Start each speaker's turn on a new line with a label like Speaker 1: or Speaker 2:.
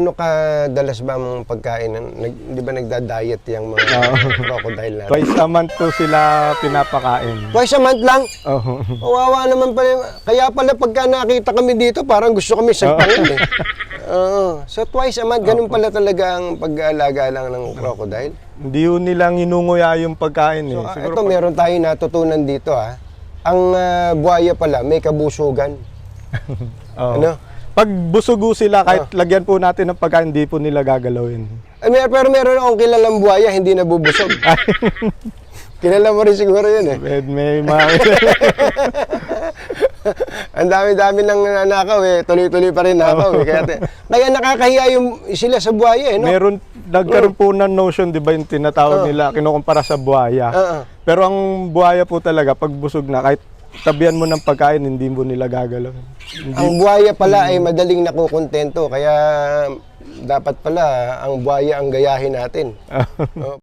Speaker 1: gaano kadalas ba ang pagkain? Nag, di ba nagda-diet yung mga crocodile natin?
Speaker 2: Twice a month po sila pinapakain.
Speaker 1: Twice a month lang?
Speaker 2: Oh.
Speaker 1: Kawawa naman pala. yung- Kaya pala pagka nakita kami dito, parang gusto kami sagpangin eh. Oo. So twice a month, ganun pala talaga ang pag-aalaga lang ng crocodile.
Speaker 2: Hindi yun nilang inunguya yung pagkain eh.
Speaker 1: So, ah,
Speaker 2: Siguro
Speaker 1: ito meron tayo natutunan dito ha. Ang ah, buhaya pala may kabusugan.
Speaker 2: Oo.
Speaker 1: Ano?
Speaker 2: Pag busugo sila, kahit lagyan po natin ng pagkain, hindi po nila gagalawin.
Speaker 1: Eh, mer- pero meron akong kilalang buhaya, hindi nabubusog. Kilala mo rin siguro yun eh.
Speaker 2: May, may mga...
Speaker 1: Ang dami-dami ng nanakaw eh. Tuloy-tuloy pa rin nakaw eh. Kaya, kaya nakakahiya yung sila sa buhaya eh. No?
Speaker 2: meron, nagkaroon po ng notion, di ba yung tinatawag nila, kinukumpara sa buhaya.
Speaker 1: Oo.
Speaker 2: Pero ang buhaya po talaga, pag busog na, kahit tabihan mo ng pagkain, hindi mo nila gagalawin.
Speaker 1: Ang buhaya pala ay madaling nakukontento. Kaya dapat pala ang buhaya ang gayahin natin. Oh.